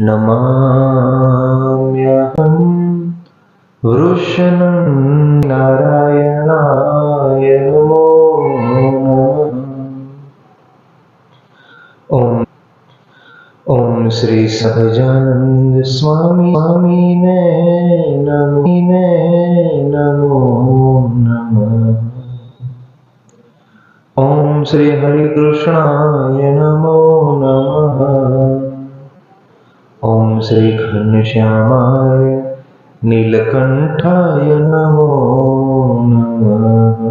નમામ્યહં વૃષણ નારાયણાય નમો નમઃ. ઓમ ઓમ શ્રી સહજાનંદ સ્વામી સ્વામીને નમો ને નમો નમઃ ઓમ શ્રી હરિકૃષ્ણાય નમો નમઃ. ઓમ શ્રી ઘનશ્યામાય નીલકંઠાય નમો નમઃ.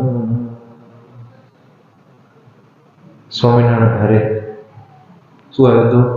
સ્વામિનારાયણ હરે, શું આવ્યું હતું?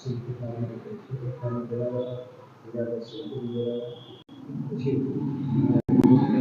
Thank you.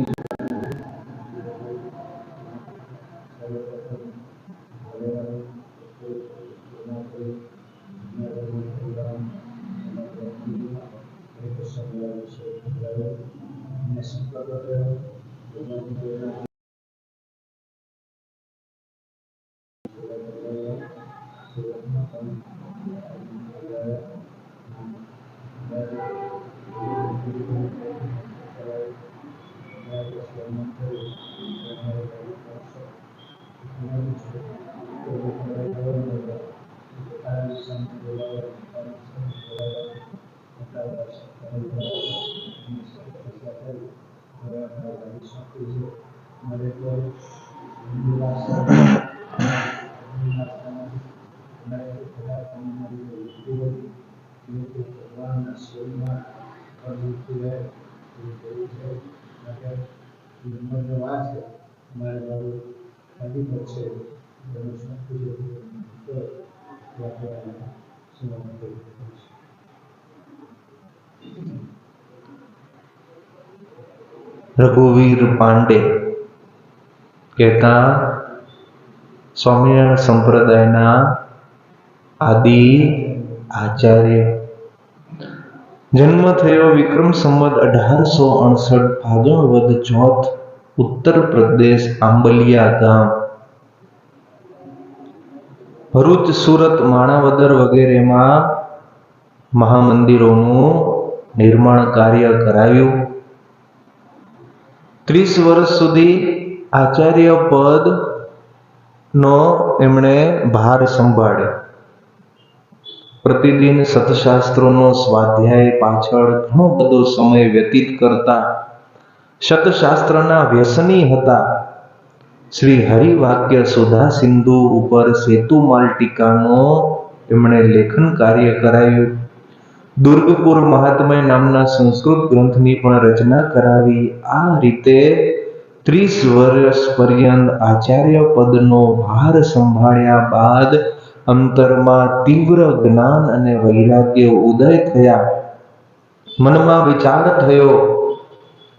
રઘુવીર પાંડે કહેતા સ્વામિનારાયણ સંપ્રદાયના આદિ આચાર્ય જન્મ થયો વિક્રમ સંવત અઢારસો અડસઠ ભાદરવદ વદ ચોથ, ઉત્તર પ્રદેશ, આંબલિયા ગામ. ભરૂચ, સુરત, માણાવદર વગેરેમાં મહામંદિરોનું નિર્માણ કાર્ય કરાવ્યું ત્રીસ વર્ષ સુધી આચાર્ય પદ નો એમણે ભાર સંભાળ્યો. પ્રતિદિન સતશાસ્ત્રોનો સ્વાધ્યાય પાછળ ઘણો બધો સમય વ્યતીત કરતા સતશાસ્ત્રના વ્યસની હતા. શ્રી હરિવાક્ય સુધા સિંધુ ઉપર સેતુમાલ ટીકાનો એમણે લેખન કાર્ય કરાવ્યું દુર્ગપુર મહાત્મય નામના સંસ્કૃત ગ્રંથની પણ રચના કરાવી. આ રીતે ત્રીસ વર્ષ પર્યંત આચાર્ય પદનો ભાર સંભાળ્યા બાદ અંતરમાં તીવ્ર જ્ઞાન અને વૈરાગ્ય ઉદય થયા. મનમાં વિચાર થયો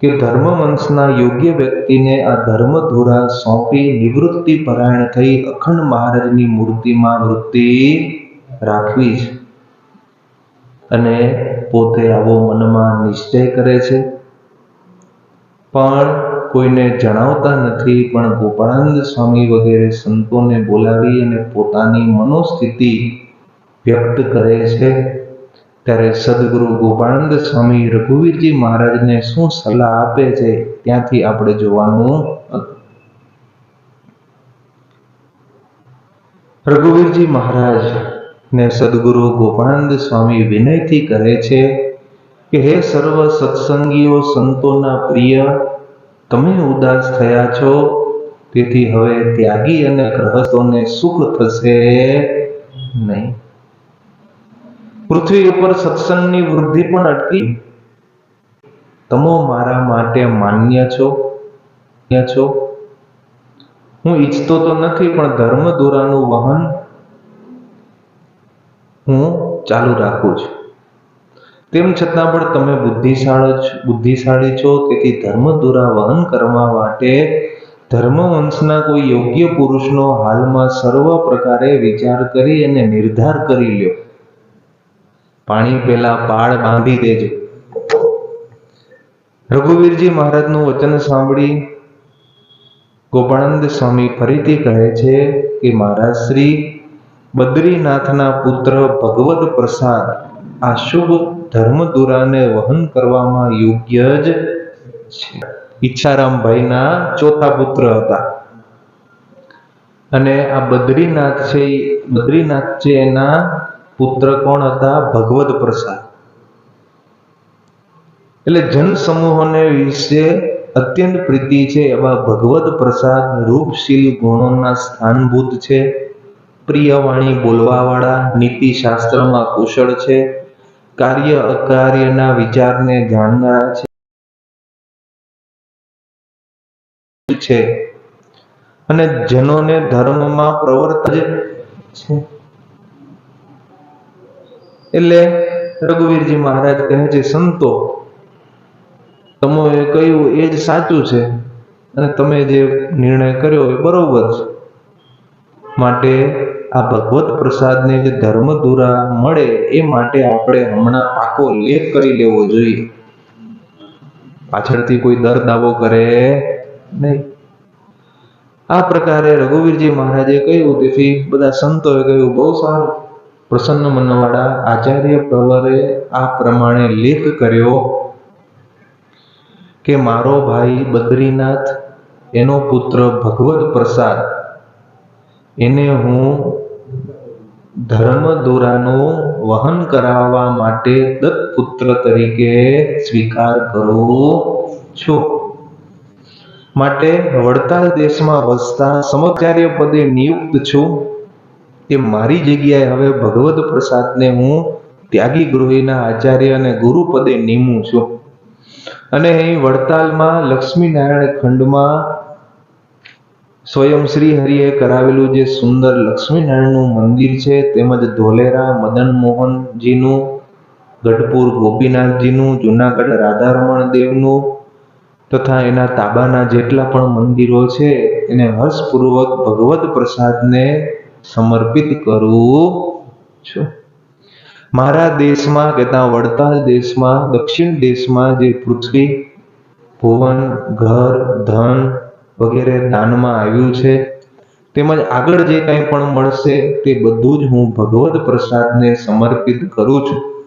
કે ધર્મવંશના યોગ્ય વ્યક્તિને આ ધર્મધુરા સોંપી નિવૃત્તિ પરાયણ થઈ અખંડ મહારાજની મૂર્તિમાં વૃત્તિ રાખવી છે. અને પોતે આવો મનમાં નિશ્ચય કરે છે. પણ કોઈને જણાવતા નથી, પણ ગોપાળાનંદ સ્વામી વગેરે સંતોને બોલાવી અને પોતાની મનોસ્થિતિ વ્યક્ત કરે છે. ત્યારે સદગુરુ ગોપાળાનંદ સ્વામી રઘુવીરજી મહારાજને શું સલાહ આપે છે, ત્યાંથી આપણે જોવાનું રઘુવીરજી મહારાજ ને સદગુરુ ગોપાળાનંદ સ્વામી વિનયથી કહે છે કે, હે સર્વ સત્સંગીઓ, સંતોના પ્રિય તમે ઉદાસ થયા છો? તેથી હવે ત્યાગી અને ગ્રહસ્થોને સુખ થશે નહીં. પૃથ્વી ઉપર સત્સંગની વૃદ્ધિ પણ અટકી. તમો મારા માટે માન્ય છો? છો? હું ઈચ્છતો તો નથી, પણ ધર્મ દોરાનું વહન હું ચાલુ રાખું છું. તેમ છતાં પણ તમે બુદ્ધિશાળ બુદ્ધિશાળી છો, તેથી ધર્મ દુરા વહન કરવા માટે ધર્મવંશના કોઈ યોગ્ય પુરુષનો હાલમાં સર્વ પ્રકારે વિચાર કરી અને નિર્ધાર કરી લ્યો. પાણી પેલા પાળ બાંધી દેજો. રઘુવીરજી મહારાજનું વચન સાંભળી ગોપાળાનંદ સ્વામી ફરીથી કહે છે કે, મહારાજ શ્રી, બદ્રીનાથના પુત્ર ભગવત પ્રસાદ આ શુભ ધર્મદુરાને વહન કરવામાં યોગ્ય જ છે. ઈચ્છારામભાઈના ચોથા પુત્ર હતા. અને આ બદ્રીનાથ છે બદ્રીનાથ છે એના પુત્ર કોણ હતા? ભગવત પ્રસાદ. એટલે જન સમૂહોને વિશે અત્યંત પ્રીતિ છે એવા ભગવત પ્રસાદ રૂપશીલ ગુણોના સ્થાનભૂત છે. પ્રિયવાણી બોલવાવાળા નીતિ શાસ્ત્રમાં કુશળ છે. કાર્ય અકાર્યના વિચારને જાણનારા છે. અને જનોને ધર્મમાં પ્રવર્ત છે. એટલે રઘુવીરજી મહારાજ કહે છે, સંતો તમે કહ્યું એ જ સાચું છે અને તમે જે નિર્ણય કર્યો એ બરોબર છે. માટે આ ભગવત પ્રસાદને જે ધર્મ દુરા મળે એ માટે આપણે હમણાં પાકો લેપ કરી લેવો જોઈએ. પાછળથી કોઈ દર દાવો કરે નહીં. આ પ્રકારે રઘુવીરજી મહારાજે કહ્યું તેથી બધા સંતોએ કહ્યું, બહુ સારું. પ્રસન્ન મનવાળા, આચાર્ય પ્રવરે આ પ્રમાણે લેખ કર્યો કે મારો ભાઈ બદ્રીનાથ, એનો પુત્ર ભગવત પ્રસાદ એને હું ધર્મ દોરાનું વહન કરાવવા માટે દત્તપુત્ર તરીકે સ્વીકાર કરું છું. માટે વડતાલ દેશમાં વસતા સમચાર્ય પદે નિયુક્ત છું. કે મારી જગ્યાએ હવે ભગવત પ્રસાદને હું ત્યાગી ગૃહિના આચાર્ય અને ગુરુ પદે નિમું છું. અને અહીં વડતાલમાં લક્ષ્મીનારાયણ ખંડમાં સ્વયં શ્રી હરિએ કરાવેલું જે સુંદર લક્ષ્મીનારાયણનું મંદિર છે, તેમજ ધોલેરા, મદન મોહનજીનું, ગઢપુર ગોપીનાથજીનું, જુનાગઢ રાધારમણ દેવનું, તથા એના તાબાના જેટલા પણ મંદિરો છે, એને હર્ષપૂર્વક ભગવત પ્રસાદને સમર્પિત કરું છું. મારા દેશમાં કહેતા વડતાલ દેશમાં, દક્ષિણ દેશમાં જે પૃથ્વી, ભુવન, ઘર, ધન વગેરે દાનમાં આવ્યું છે. તેમજ આગળ જે કંઈ પણ મળશે તે બધું જ હું ભગવત પ્રસાદને સમર્પિત કરું છું.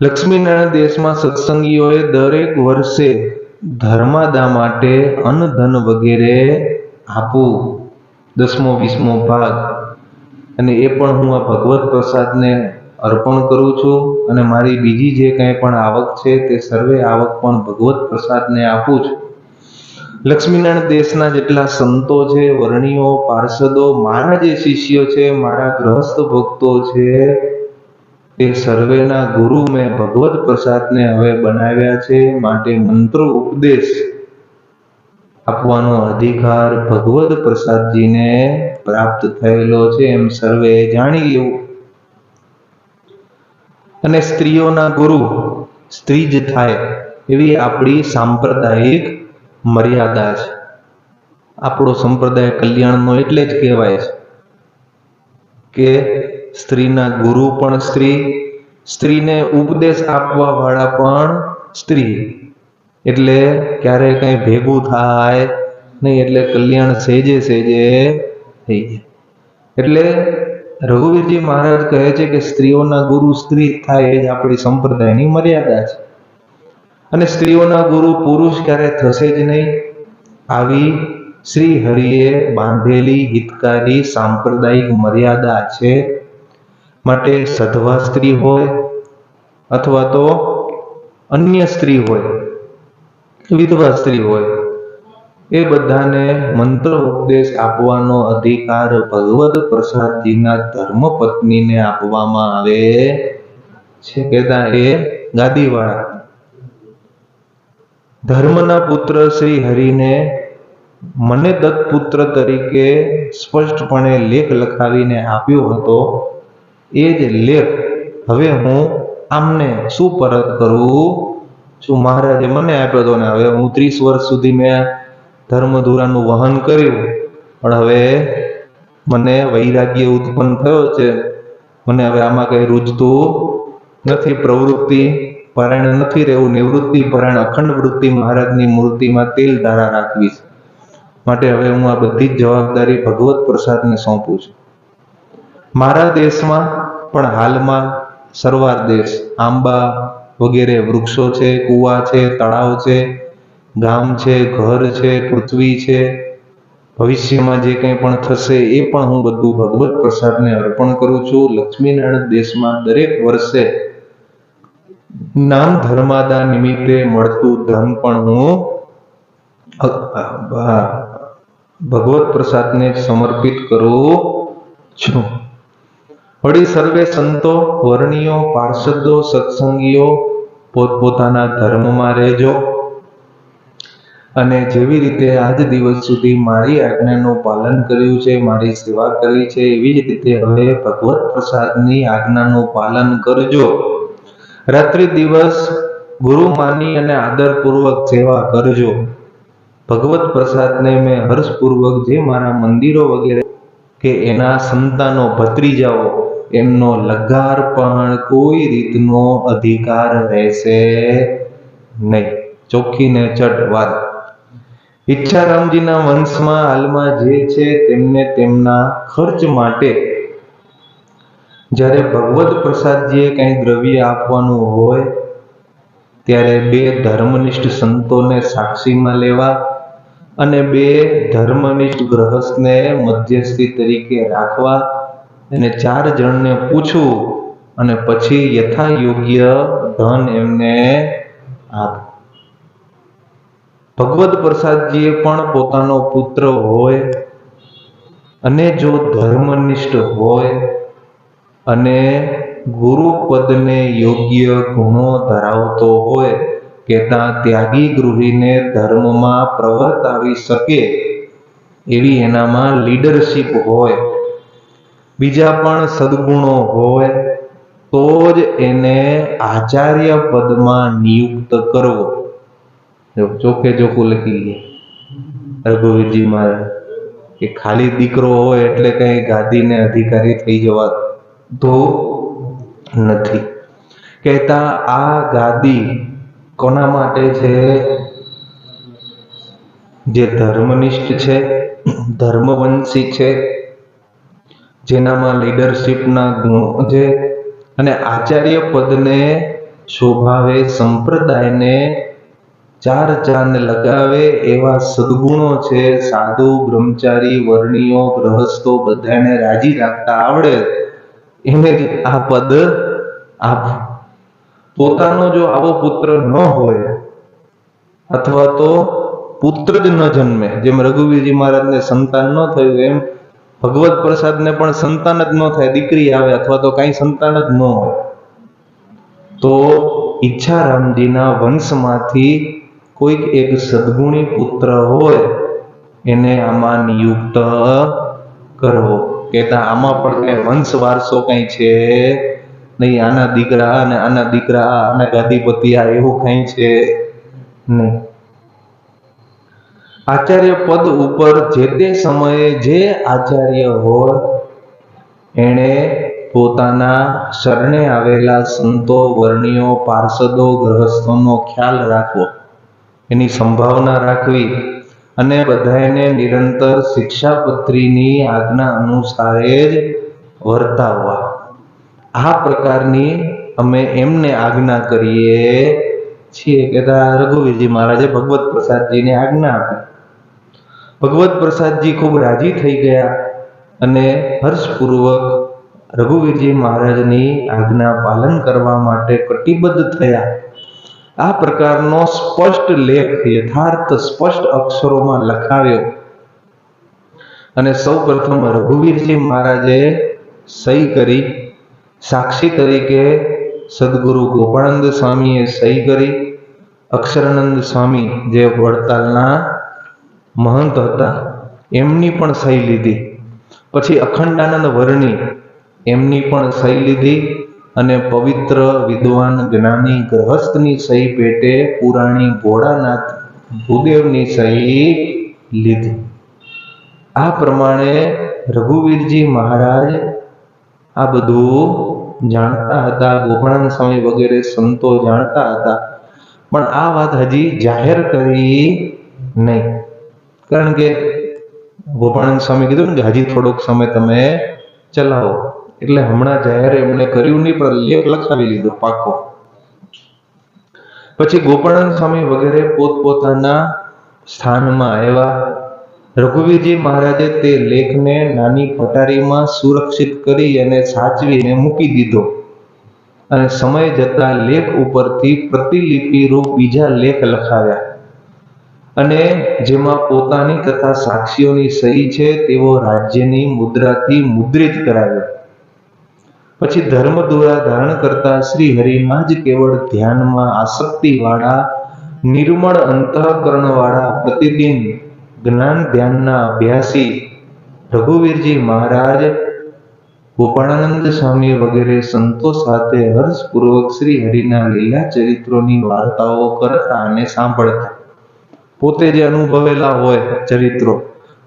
લક્ષ્મીનારાયણ દેશમાં સત્સંગીઓએ દરેક વર્ષે ધર્માદા માટે અન્ન વગેરે આપવું, દસમો, વીસમો ભાગ. અને એ પણ હું આ ભગવત પ્રસાદને અર્પણ કરું છું. અને મારી બીજી જે કંઈ પણ આવક છે તે સર્વે આવક પણ ભગવત પ્રસાદને આપું છું. લક્ષ્મીનારાયણ દેશના જેટલા સંતો છે વર્ણિયો પાર્ષદો, મારા જે શિષ્યો છે, મારા ગ્રહસ્થ ભક્તો છે તે સર્વેના ગુરુ મેં ભગવત પ્રસાદને હવે બનાવ્યા છે, માટે મંત્રો ઉપદેશ આપવાનો અધિકાર ભગવત પ્રસાદજીને પ્રાપ્ત થયેલો છે, એમ સર્વે જાણી લેવું. અને સ્ત્રીઓના ગુરુ સ્ત્રી જ થાય, એવી આપણી સાંપ્રદાયિક મર્યાદા છે. આપણો સંપ્રદાય કલ્યાણનો એટલે જ કહેવાય છે કે સ્ત્રીના ગુરુ પણ સ્ત્રી, સ્ત્રીને ઉપદેશ આપવા વાળા પણ સ્ત્રી. એટલે ક્યારે કઈ ભેગું થાય નહીં, એટલે કલ્યાણ સેજે સેજે થઈ જાય. એટલે રઘુવીરજી મહારાજ કહે છે કે સ્ત્રીઓના ગુરુ સ્ત્રી થાય એ જ આપણી સંપ્રદાયની મર્યાદા છે. અને સ્ત્રીઓના ગુરુ પુરુષ ક્યારે થશે જ નહીં? આવી શ્રી હરિએ બાંધેલી હિતકારી સાંપ્રદાયિક મર્યાદા છે માટે સધવા સ્ત્રી હોય અથવા તો અન્ય સ્ત્રી હોય, વિધવા સ્ત્રી હોય, એ બધાને મંત્ર ઉપદેશ આપવાનો અધિકાર ભગવત પ્રસાદજીના ધર્મપત્નીને આપવામાં આવે છે. કેતા એ ગાદીવાળા. ધર્મના પુત્ર શ્રી હરિને મને દત્તપુત્ર તરીકે સ્પષ્ટપણે લેખ લખાવીને આપ્યો હતો. એ જ લેખ હવે હું આમને શું પરત કરું? શું મહારાજે મને આપ્યો હતો ને હવે હું ત્રીસ વર્ષ સુધી મેં ધર્મધુરાનું વહન કર્યું. પણ હવે મને વૈરાગ્ય ઉત્પન્ન થયો છે. મને હવે આમાં કઈ રૂજતું નથી. પ્રવૃત્તિ પરાયણ નથી રહેવું, નિવૃત્તિ પરાયણ અખંડ વૃત્તિ મહારાજની મૂર્તિમાં તેલ ધારા રાખવી છે. માટે હવે હું આ બધી જ જવાબદારી ભગવત પ્રસાદને સોંપું છું. મારા દેશમાં પણ હાલમાં સરવાર દેશ, આંબા વગેરે વૃક્ષો છે, કુવા છે, તળાવ છે, ગામ છે, ઘર છે, પૃથ્વી છે. ભવિષ્યમાં જે કંઈ પણ થશે એ પણ હું બધું ભગવત પ્રસાદને અર્પણ કરું છું. લક્ષ્મીનારાયણ દેશમાં દરેક વર્ષે જ્ઞાન ધર્માદા નિમિત્તે મળતું ધન પણ હું ભગવત પ્રસાદને સમર્પિત કરું છું. વળી સર્વે સંતો વર્ણિયો પાર્ષદો, સત્સંગીઓ, પોતપોતાના ધર્મમાં રહેજો. અને જેવી રીતે આજ દિવસ સુધી મારી આજ્ઞાનું પાલન કર્યું છે, મારી સેવા કરી છે, એવી જ રીતે હવે ભગવત પ્રસાદની આજ્ઞાનું પાલન કરજો. રાત્રિ દિવસ ગુરુ માની અને આદરપૂર્વક સેવા કરજો. ભગવત પ્રસાદને મેં હર્ષપૂર્વક જે મારા મંદિરો વગેરે કે એના સંતાનો ભત્રીજાઓ એમનો લગાર પણ કોઈ રીતનો અધિકાર રહેશે નહીં. ચોખ્ખી ને ચટ વાત. ઈચ્છારામજીના વંશમાં હાલમાં જે છે તેમને તેમના ખર્ચ માટે જ્યારે ભગવત પ્રસાદજીએ કંઈ દ્રવ્ય આપવાનું હોય, ત્યારે બે ધર્મનિષ્ઠ સંતોને સાક્ષીમાં લેવા અને બે ધર્મનિષ્ઠ ગ્રહસ્થને મધ્યસ્થી તરીકે રાખવા અને ચાર જણને પૂછવું અને પછી યથા યોગ્ય ધન એમને આપ. ભગવત પ્રસાદજીએ પણ પોતાનો પુત્ર હોય અને જો ધર્મનિષ્ઠ હોય અને ગુરુપદને યોગ્ય ગુણો ધરાવતો હોય કે ત્યાં ત્યાગી ગૃહીને ધર્મમાં પ્રવર્તાવી શકે એવી એનામાં લીડરશીપ હોય. બીજા પણ સદગુણો હોય તો જ એને આચાર્ય પદમાં નિયુક્ત કરવો. ચોખ્ખે ચોખ્ખું લખી ગયા રઘુવીરજી મહારાજ, કે ખાલી દીકરો હોય એટલે કઈ ગાદીને અધિકારી થઈ જવા તો નથી. કહેતા આ ગાદી કોના માટે છે? જે ધર્મનિષ્ઠ છે, ધર્મવંશી છે, જેનામાં લીડરશિપના ગુણો છે અને આચાર્ય પદને શોભાવે, સંપ્રદાયને ચાર ચાંદ લગાવે એવા સદગુણો છે સાધુ, બ્રહ્મચારી, વર્ણિયો, ગ્રહસ્થો બધાને રાજી રાખતા આવડે. એને આ પદ આપ પોતાનો જો આવો પુત્ર ન હોય, અથવા તો પુત્ર જ ન જન્મે, જેમ રઘુવીરજી મહારાજને સંતાન ન થયું, એમ ભગવત પ્રસાદને પણ સંતાન જ ન થાય, દીકરી આવે, અથવા તો કઈ સંતાન જ ન હોય, તો ઈચ્છારામજીના વંશમાંથી કોઈક એક સદગુણી પુત્ર હોય, એને આમાં નિયુક્ત કરવો. કહેતા, આમાં પણ કઈ વંશ વારસો કઈ છે? નહીં, આના દીકરા અને આના દીકરા, આના ગાદીપતિ આ એવું કઈ છે? નહીં. આચાર્ય પદ ઉપર જે તે સમયે જે આચાર્ય હોય, એણે પોતાના શરણે આવેલા સંતો વર્ણિયો પાર્ષદો, ગ્રહસ્થોનો ખ્યાલ રાખવો. એની સંભાવના રાખવી. અને બધાને નિરંતર શિક્ષાપત્રીની આજ્ઞા અનુસારે જ વર્તાવવા. આ પ્રકારની અમે એમને આજ્ઞા કરીએ છીએ કે રઘુવીરજી મહારાજે ભગવત પ્રસાદજીને આજ્ઞા આપી. ભગવત પ્રસાદજી ખૂબ રાજી થઈ ગયા અને હર્ષપૂર્વક રઘુવીરજી મહારાજની આજ્ઞા પાલન કરવા માટે કટિબદ્ધ થયા. આ પ્રકારનો સ્પષ્ટ લેખ યથાર્થ સ્પષ્ટ અક્ષરોમાં લખાવ્યો. અને સૌ પ્રથમ રઘુવીરજી મહારાજે સહી કરી, સાક્ષી તરીકે સદગુરુ ગોપાળાનંદ સ્વામીએ સહી કરી. અક્ષરાનંદ સ્વામી જે વડતાલના મહંત હતા, એમની પણ સહી લીધી. પછી અખંડાનંદ વર્ણી, એમની પણ સહી લીધી. અને પવિત્ર વિદ્વાન જ્ઞાની ગ્રહસ્થની સહી પેટે પુરાણી ભોળાનાથ ભૂદેવની સહી લીધી. આ પ્રમાણે રઘુવીરજી મહારાજ આ બધું જાણતા હતા ગોપાળાન સ્વામી વગેરે સંતો જાણતા હતા. પણ આ વાત હજી જાહેર કરી નહીં. કારણ કે ગોપાળાન સ્વામી કીધું ને કે હજી થોડોક સમય તમે ચલાવો. એટલે હમણાં જાહેર એમણે કર્યું નહીં, પણ લેખ લખાવી લીધો પાકો. પછી ગોપાળાન સ્વામી વગેરે પોતપોતાના સ્થાનમાં આવ્યા. રઘુવીરજી મહારાજે તે લેખને નાની પટારીમાં સુરક્ષિત કરી અને સાચવીને મૂકી દીધો. અને સમય જતા લેખ ઉપરથી પ્રતિલિપિ રૂપ બીજા લેખ લખાવ્યા. અને જેમાં પોતાની તથા સાક્ષીઓની સહી છે તેવો રાજ્યની મુદ્રાથી મુદ્રિત કરાવ્યો. પછી ધર્મ દોરા ધારણ કરતા શ્રી હરિમાં જ કેવળ ધ્યાનમાં આસક્તિ વાળા નિર્મળ અંતઃકરણ વાળા પ્રતિદિન જ્ઞાન ધ્યાનના અભ્યાસી રઘુવીરજી મહારાજ, ગોપાળાનંદ સ્વામી વગેરે સંતો સાથે હર્ષપૂર્વક શ્રી હરિના લીલા ચરિત્રોની વાર્તાઓ કરતા અને સાંભળતા. પોતે જે અનુભવેલા હોય ચરિત્રો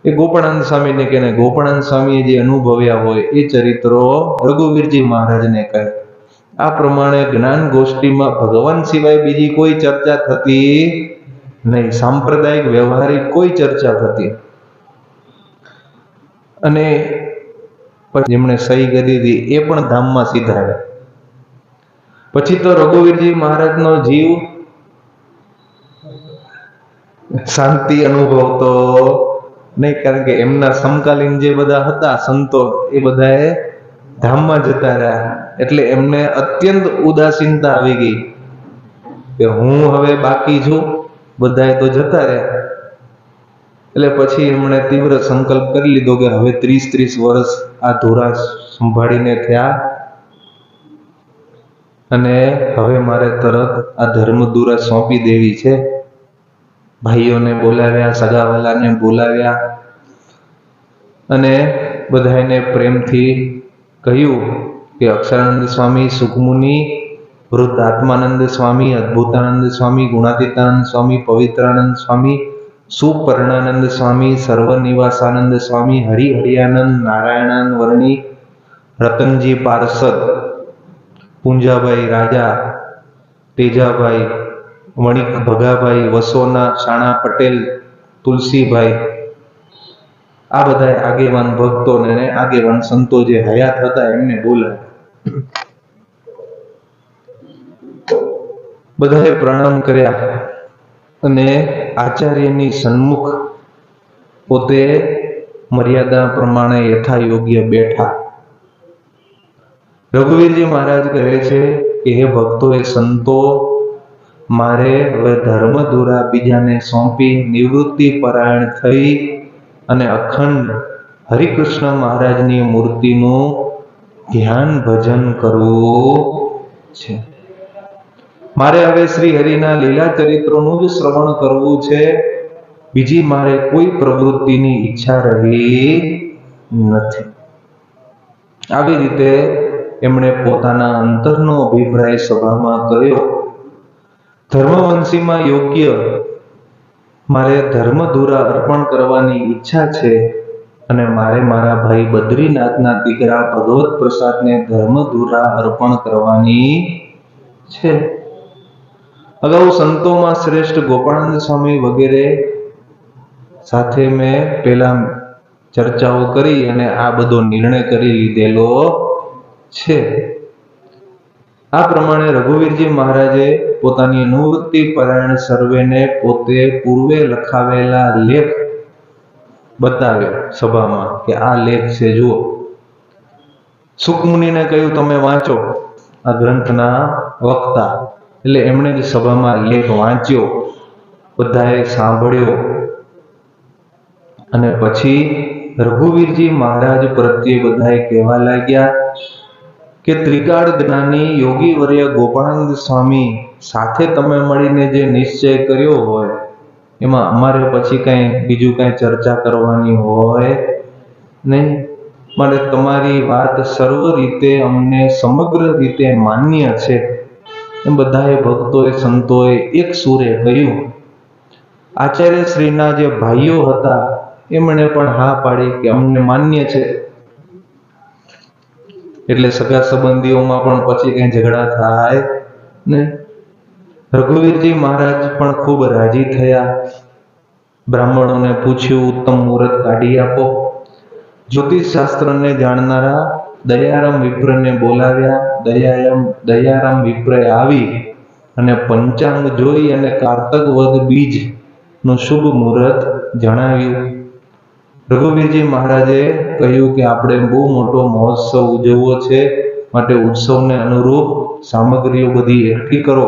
એ ગોપાળાનંદ સ્વામીને કહે ગોપાળાનંદ સ્વામીએ જે અનુભવ્યા હોય એ ચરિત્રો રઘુવીરજી મહારાજને કહે. આ પ્રમાણે જ્ઞાન ગોષ્ઠીમાં ભગવાન સિવાય બીજી કોઈ ચર્ચા થતી નહીં. સાંપ્રદાયિક વ્યવહારિક કોઈ ચર્ચા થતી અને જેમણે સહી કરી હતી એ પણ ધામમાં સીધા પછી તો રઘુવીરજી મહારાજનો જીવ શાંતિ અનુભવતો નહીં, કારણ કે એમના સમકાલીન જે બધા હતા, સંતો, એ બધાએ ધામમાં જતા રહ્યા. એટલે એમને અત્યંત ઉદાસીનતા આવી ગઈ કે હું હવે બાકી છું, બધાએ તો જતા રહ્યા. એટલે પછી એમણે તીવ્ર સંકલ્પ કરી લીધો કે હવે ત્રીસ ત્રીસ વર્ષ આ ધોરા સંભાળીને થયા અને હવે મારે તરત આ ધર્મ દુરા સોંપી દેવી છે. ભાઈઓને બોલાવ્યા, સગાવાલાને બોલાવ્યા અને બધાને પ્રેમથી કહ્યું કે અક્ષરાનંદ સ્વામી, સુખમુનિ વૃદ્ધ આત્માનંદ સ્વામી, અદ્ભુતાનંદ સ્વામી, ગુણાતીતાનંદ સ્વામી, પવિત્રાનંદ સ્વામી, સુપર્ણાનંદ સ્વામી, સર્વનિવાસાનંદ સ્વામી, હરિહરિયાનંદ, નારાયણાનંદ વર્ણી, રતનજી પાર્ષદ, પૂંજાભાઈ રાજા, તેજાભાઈ વણિક ભગાભાઈ, વસોના, શાણા પટેલ, તુલસીભાઈ, આ બધા આગેવાન ભક્તો ને આગેવાન સંતો જે હયાત હતા એમને બોલાવ્યા. બધાએ પ્રણામ કર્યા અને આચાર્યની સન્મુખ પોતે મર્યાદા પ્રમાણે યથા યોગ્ય બેઠા. રઘુવીરજી મહારાજ કહે છે કે, હે ભક્તો એ સંતો મારે હવે ધર્મ દોરા બીજાને સોંપી નિવૃત્તિ પરાયણ થઈ અને અખંડ હરિકૃષ્ણ મહારાજની મૂર્તિનું ધ્યાન ભજન કરવું છે. મારે હવે શ્રી હરિના લીલા ચરિત્રોનું જ શ્રવણ કરવું છે. બીજી મારે કોઈ પ્રવૃત્તિની ઈચ્છા રહી નથી. આવી રીતે એમણે પોતાના અંતરનો અભિપ્રાય સભામાં કહ્યો ધર્મવંશીમાં યોગ્ય મારે ધર્મધુરા અર્પણ કરવાની ઈચ્છા છે અને મારે મારા ભાઈ બદ્રીનાથના દીકરા ભગવત પ્રસાદને ધર્મધુરા અર્પણ કરવાની છે. અગાઉ સંતોમાં શ્રેષ્ઠ ગોપાળાનંદ સ્વામી વગેરે સાથે મેં પહેલા ચર્ચાઓ કરી અને આ બધો નિર્ણય કરી લીધેલો છે. આ પ્રમાણે રઘુવીરજી મહારાજે પોતાની અનુવૃત્તિ પરાયણ સર્વેને પોતે પૂર્વે લખાવેલા લેખ બતાવ્યો સભામાં કે આ લેખ છે, જુઓ. સુખમુનિને કહ્યું, તમે વાંચો આ ગ્રંથના વક્તા. એટલે એમણે જ સભામાં લેખ વાંચ્યો, બધાએ સાંભળ્યો. અને પછી રઘુવીરજી મહારાજ પ્રત્યે બધાએ કહેવા લાગ્યા કે ત્રિકાળ જ્ઞાની યોગી વર્ય ગોપાળાનંદ સ્વામી સાથે તમે મળીને જે નિશ્ચય કર્યો હોય, એમાં અમારે પછી કઈ બીજું કઈ ચર્ચા કરવાની હોય નહીં. મારે તમારી વાત સર્વ રીતે અમને સમગ્ર રીતે માન્ય છે. એમ બધાએ ભક્તોએ, સંતોએ એક સૂરે કહ્યું. આચાર્ય શ્રીના જે ભાઈઓ હતા, એમણે પણ હા પાડી કે અમને માન્ય છે. એટલે સગા સંબંધીઓમાં પણ પછી કઈ ઝઘડા થાય ને? રઘુવીરજી મહારાજ પણ ખૂબ રાજી થયા. બ્રાહ્મણોને પૂછ્યું, ઉત્તમ મુહૂર્ત કાઢી આપો. જ્યોતિષ શાસ્ત્રને જાણનારા દયારામ વિપ્રને બોલાવ્યા. દયારામ દયારામ વિપ્ર આવી અને પંચાંગ જોઈ અને કારતક વદ બીજનું શુભ મુહૂર્ત જણાવ્યું. રઘુવીરજી મહારાજે કહ્યું કે આપણે બહુ મોટો મહોત્સવ ઉજવવો છે, માટે ઉત્સવને અનુરૂપ સામગ્રીઓ બધી એકઠી કરો.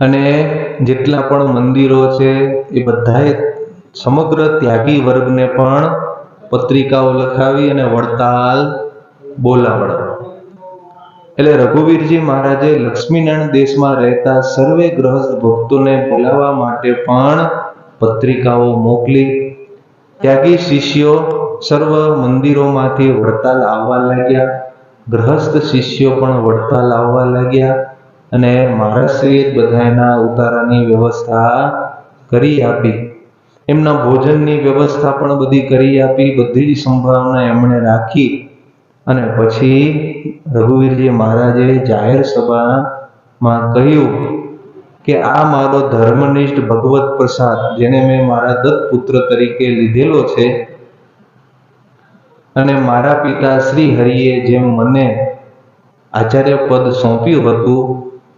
અને જેટલા પણ મંદિરો છે, એ બધાએ સમગ્ર ત્યાગી વર્ગને પણ પત્રિકાઓ લખાવી અને વડતાલ બોલાવડો. એટલે રઘુવીરજી મહારાજે લક્ષ્મીનારાયણ દેશમાં રહેતા સર્વે ગ્રહસ્થ ભક્તોને બોલાવવા માટે પણ પત્રિકાઓ મોકલી ત્યાગી શિષ્યો સર્વ મંદિરોમાંથી વડતાલ આવવા લાગ્યા. ગ્રહસ્થ શિષ્યો પણ વડતાલ આવવા લાગ્યા અને મહારાજશ્રીએ બધાના ઉતારાની વ્યવસ્થા કરી આપી. એમના ભોજનની વ્યવસ્થા પણ બધી કરી આપી, બધી જ સંભાવના એમણે રાખી અને પછી રઘુવીરજી મહારાજે જાહેર સભામાં કહ્યું કે આ મારો ધર્મનિષ્ઠ ભગવત પ્રસાદ, જેને મેં મારા દત્ત પુત્ર તરીકે લીધેલો છે અને મારા પિતા શ્રી હરિએ જેમ મને આચાર્ય પદ સોંપ્યું હતું,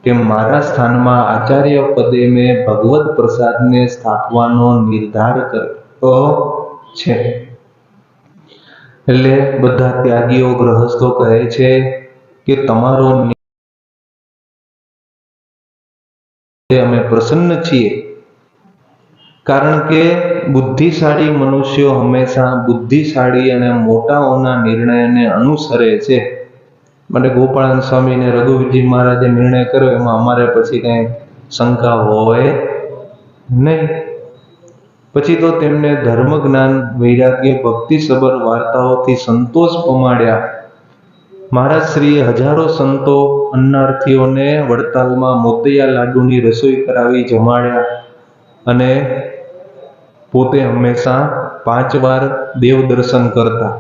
તેમ મારા સ્થાનમાં આચાર્ય પદે મેં ભગવત પ્રસાદને સ્થાપવાનો નિર્ધાર કર્યો છે. એટલે બધા ત્યાગીઓ, ગ્રહસ્થો કહે છે કે તમારો અમે પ્રસન્ન છીએ. કારણ કે બુદ્ધિશાળી મનુષ્યો હંમેશા બુદ્ધિશાળી અને મોટાઓના નિર્ણયને અનુસરે છે. માટે ગોપાળાન સ્વામી ને રઘુવીરજી મહારાજે નિર્ણય કર્યો, એમાં અમારે પછી કઈ શંકા હોય નહીં. પછી તો તેમને ધર્મ જ્ઞાન વૈરાગ્ય ભક્તિ સબર વાર્તાઓથી સંતોષ પમાડ્યા. મહારાજ શ્રીએ હજારો સંતો અન્નાર્થીઓને વડતાલમાં મોતૈયા લાડુની રસોઈ કરાવી જમાડ્યા અને પોતે હંમેશા પાંચ વાર દેવ દર્શન કરતા.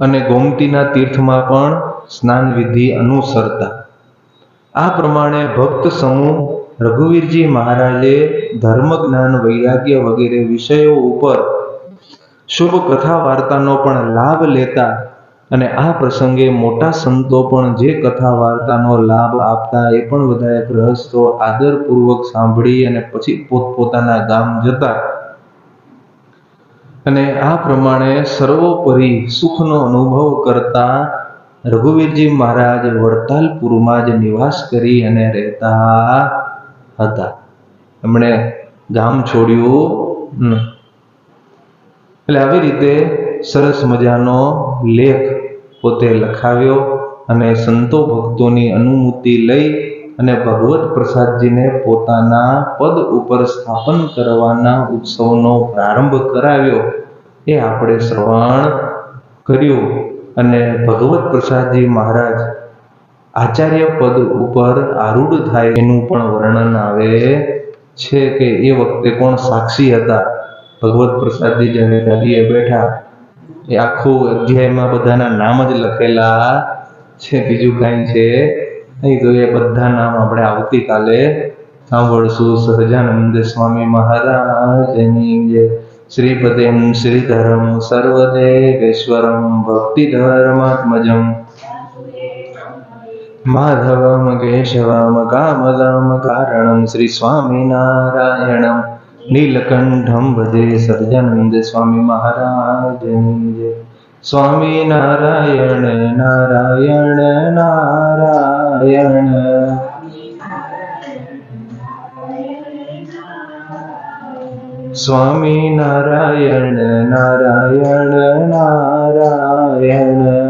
અને ગોમતીના તીર્થમાં પણ સ્નાન વિધિ અનુસરતા. આ પ્રમાણે ભક્ત સમૂહ રઘુવીરજી મહારાજે ધર્મ, જ્ઞાન, વૈરાગ્ય વગેરે વિષયો ઉપર શુભ કથા વાર્તાનો પણ લાભ લેતા અને આ પ્રસંગે મોટા સંતો પણ જે કથા વાર્તાનો લાભ આપતા એ પણ બધા ગ્રહસ્થો આદરપૂર્વક સાંભળી અને પછી પોતપોતાના ગામ જતા. અને આ પ્રમાણે સર્વોપરી સુખનો અનુભવ કરતા રઘુવીરજી મહારાજ વડતાલપુરમાં જ નિવાસ કરી અને રહેતા હતા. એમણે ગામ છોડ્યું એટલે આવી રીતે સરસ મજાનો લેખ પોતે લખાવ્યો અને સંતો ભક્તોની અનુમતિ લઈ અને ભગવત પ્રસાદજીને પોતાના પદ ઉપર સ્થાપન કરવાના ઉત્સવનો પ્રારંભ કરાવ્યો. એ આપણે શ્રવણ કર્યું અને ભગવત પ્રસાદજી મહારાજ આચાર્ય પદ ઉપર આરૂઢ થાય એનું પણ વર્ણન આવે છે કે એ વખતે કોણ સાક્ષી હતા? ભગવત પ્રસાદજી જેને નદીએ બેઠા એ આખો અધ્યાયમાં બધાના નામ જ લખેલા છે. બીજું કાંઈ છે નહીં તો એ બધા નામ આપણે આવતીકાલે સાંભળશું. સહજાનંદ સ્વામી મહારાજની જય શ્રીધરમ સર્વદેવેશ્વરમ ભક્તિધર્માત્મજમ. માધવમ, કેશવમ કામદમ કારણમ, શ્રી સ્વામિનારાયણમ. નીલકંઠમ ભજે સહજાનંદ સ્વામી મહારાજની જય સ્વામિનારાયણ નારાયણ નારાયણ સ્વામિનારાયણ નારાયણ નારાયણ